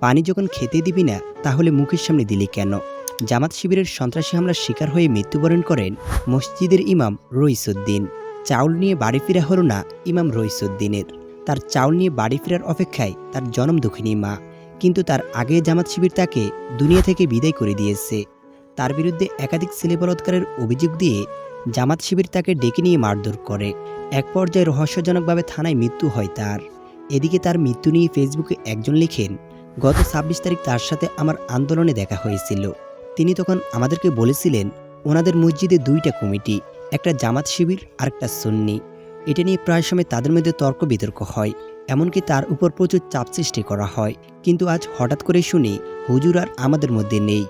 পানি যখন খেতে দিবি না, তাহলে মুখের সামনে দিলি কেন? জামাত শিবিরের সন্ত্রাসী হামলার শিকার হয়ে মৃত্যুবরণ করেন মসজিদের ইমাম রইসুদ্দিন। চাউল নিয়ে বাড়ি ফেরা হলো না ইমাম রইসুদ্দিনের। তার চাউল নিয়ে বাড়ি ফেরার অপেক্ষায় তার জনম দুঃখিনী মা। কিন্তু তার আগে জামাত শিবির তাকে দুনিয়া থেকে বিদায় করে দিয়েছে। তার বিরুদ্ধে একাধিক ছেলে বলৎকারের অভিযোগ দিয়ে জামাত শিবির তাকে ডেকে নিয়ে মারধর করে। এক পর্যায়ে রহস্যজনকভাবে থানায় মৃত্যু হয় তার। এদিকে তার মৃত্যু নিয়ে ফেসবুকে একজন লিখেন গত ছাব্বিশ তারিখ তার সাথে আমার আন্দোলনে দেখা হয়েছিল। তিনি তখন আমাদেরকে বলেছিলেন, ওনাদের মসজিদে দুইটা কমিটি, একটা জামাত শিবির আর একটা সুন্নি। এটা নিয়ে প্রায় সময় তাদের মধ্যে তর্ক বিতর্ক হয়, এমনকি তার উপর প্রচুর চাপ সৃষ্টি করা হয়। কিন্তু আজ হঠাৎ করে শুনি, হুজুর আর আমাদের মধ্যে নেই।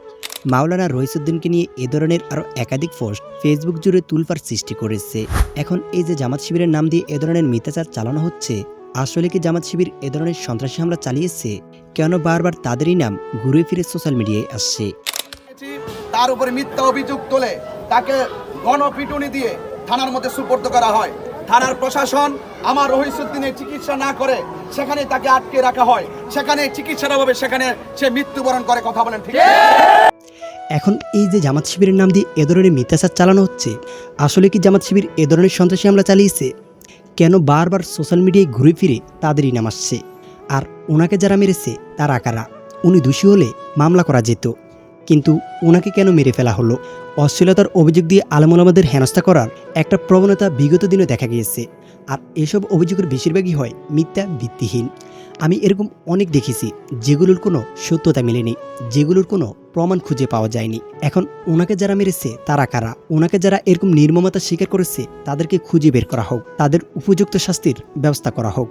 মাওলানা রহিসুদ্দিনকে নিয়ে এ ধরনের আরও একাধিক পোস্ট ফেসবুক জুড়ে তুলফার সৃষ্টি করেছে। এখন এই যে জামাত শিবিরের নাম দিয়ে এ ধরনের মিথ্যাচার চালানো হচ্ছে, আসলে কি জামাত শিবির এ ধরনের সন্ত্রাসী হামলা চালিয়েছে? কেন বারবার তাদেরই নাম ঘুরে ফিরে সোশ্যাল মিডিয়ায় আসছে? তার উপরে মিথ্যা অভিযোগ তোলে তাকে গণপিটুনি দিয়ে থানার মধ্যে সুপর্দ করা হয়। থানার প্রশাসন আমার রহিসুদ্দিনের চিকিৎসা না করে সেখানে তাকে আটকে রাখা হয়। সেখানে চিকিৎসার অভাবে সেখানে সে মৃত্যুবরণ করে কথা বলেন ঠিক? এখন এই যে জামাত শিবিরের নাম দিয়ে এ ধরনের মিথ্যাচার চালানো হচ্ছে আসলে কি জামাত শিবির এ ধরনের সন্ত্রাসী হামলা চালিয়েছে? কেন বারবার সোশ্যাল মিডিয়ায় ঘুরে ফিরে তাদেরই নাম আসছে? আর ওনাকে যারা মেরেছে, তারা কারা? উনি দোষী হলে মামলা করা যেত। কিন্তু ওনাকে কেন মেরে ফেলা হলো? অশ্লীলতার অভিযোগ দিয়ে আলমুলামাদের হেনস্থা করার একটা প্রবণতা বিগত দিনে দেখা গিয়েছে। আর এসব অভিযোগের বেশিরভাগই হয় মিথ্যা ভিত্তিহীন। আমি এরকম অনেক দেখেছি, যেগুলোর কোনো সত্যতা মেলেনি, যেগুলোর কোনো প্রমাণ খুঁজে পাওয়া যায়নি। এখন ওনাকে যারা মেরেছে, তারা কারা? ওনাকে যারা এরকম নির্মমতা স্বীকার করেছে, তাদেরকে খুঁজে বের করা হোক, তাদের উপযুক্ত শাস্তির ব্যবস্থা করা হোক।